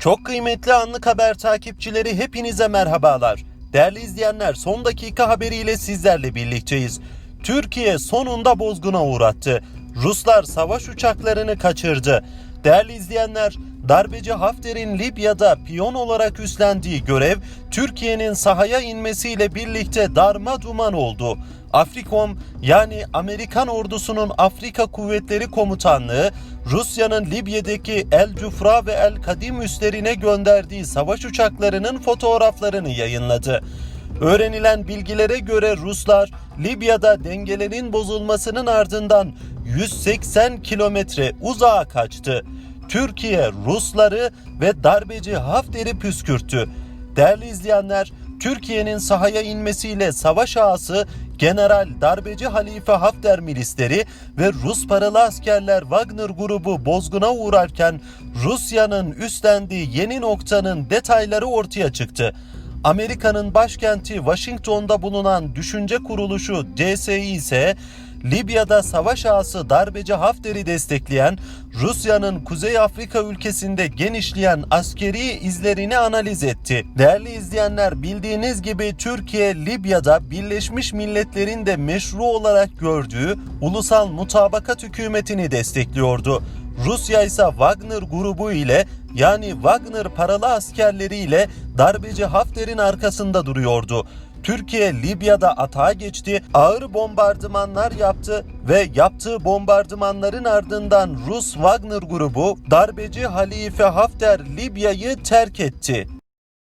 Çok kıymetli anlık haber takipçileri hepinize merhabalar. Değerli izleyenler son dakika haberiyle sizlerle birlikteyiz. Türkiye sonunda bozguna uğrattı. Ruslar savaş uçaklarını kaçırdı. Değerli izleyenler, darbeci Hafter'in Libya'da piyon olarak üstlendiği görev Türkiye'nin sahaya inmesiyle birlikte darma duman oldu. Afrikom yani Amerikan ordusunun Afrika Kuvvetleri Komutanlığı Rusya'nın Libya'daki El Cufra ve El Kadim üslerine gönderdiği savaş uçaklarının fotoğraflarını yayınladı. Öğrenilen bilgilere göre Ruslar Libya'da dengelerin bozulmasının ardından 180 kilometre uzağa kaçtı. Türkiye Rusları ve darbeci Hafter'i püskürttü. Değerli izleyenler, Türkiye'nin sahaya inmesiyle savaş ağası General Darbeci Halife Hafter milisleri ve Rus paralı askerler Wagner grubu bozguna uğrarken Rusya'nın üstlendiği yeni noktanın detayları ortaya çıktı. Amerika'nın başkenti Washington'da bulunan düşünce kuruluşu DSI ise Libya'da savaş ağası darbeci Hafter'i destekleyen Rusya'nın Kuzey Afrika ülkesinde genişleyen askeri izlerini analiz etti. Değerli izleyenler bildiğiniz gibi Türkiye Libya'da Birleşmiş Milletler'in de meşru olarak gördüğü ulusal mutabakat hükümetini destekliyordu. Rusya ise Wagner grubu ile yani Wagner paralı askerleri ile darbeci Hafter'in arkasında duruyordu. Türkiye Libya'da atağa geçti, ağır bombardımanlar yaptı ve yaptığı bombardımanların ardından Rus Wagner grubu darbeci Halife Hafter Libya'yı terk etti.